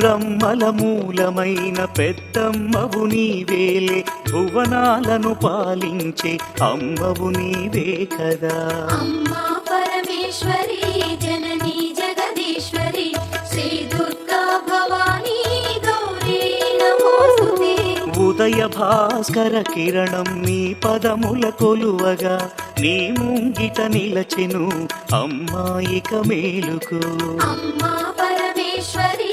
ముగురమ్మల మూలమైన పెద్దమ్మవు నీవేలే భువనాలను పాలించే అమ్మవు నీవే కదా. అమ్మా పరమేశ్వరి జననీ జగదీశ్వరి శ్రీ దుర్గా భవానీ గౌరీ నమోస్తుతే ఉదయ భాస్కర కిరణం నీ పదముల కొలువగా నీ ముంగిట నిలచెను అమ్మాయిక మేలుకు. అమ్మా పరమేశ్వరి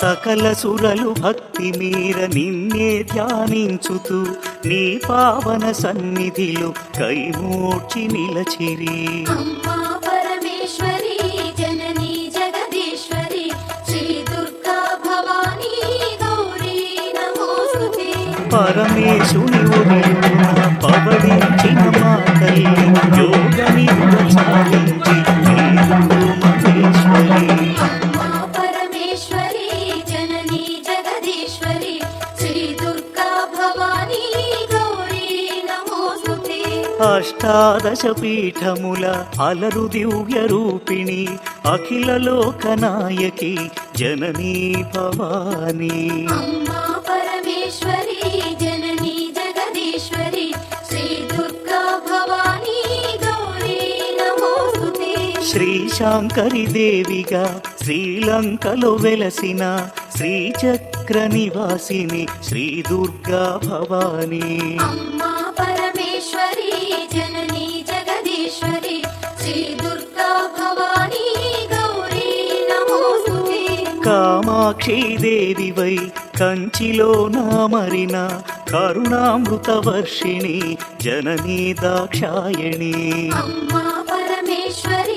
సకల సురలు భక్తి మీర నిన్నే ధ్యానించుతూ నీ పావన సన్నిధిలో కైమూర్చి నిలచిరి. పరమేశ్వరి జననీ జగదీశ్వరి అష్టాదశ పీఠముల అలరు దివ్య రూపిణి అఖిల లోకనాయకి జననీ భవానీ. పరమేశ్వరి జననీ జగదీశ్వరి శ్రీ దుర్గా భవానీ శ్రీ శాంకరి దేవిగా శ్రీలంకలో వెలసిన శ్రీచక్ర నివాసిని శ్రీ దుర్గా భవానీ. అమ్మా పరమేశ్వరి జననీ జగదీశ్వరి శ్రీ దుర్గా భవానీ గౌరీ నమోస్తుతే. కామాక్షి దేవివై కంచిలో నామరిన కరుణామృత వర్షిణి జననీ దాక్షాయణి. అమ్మా పరమేశ్వరి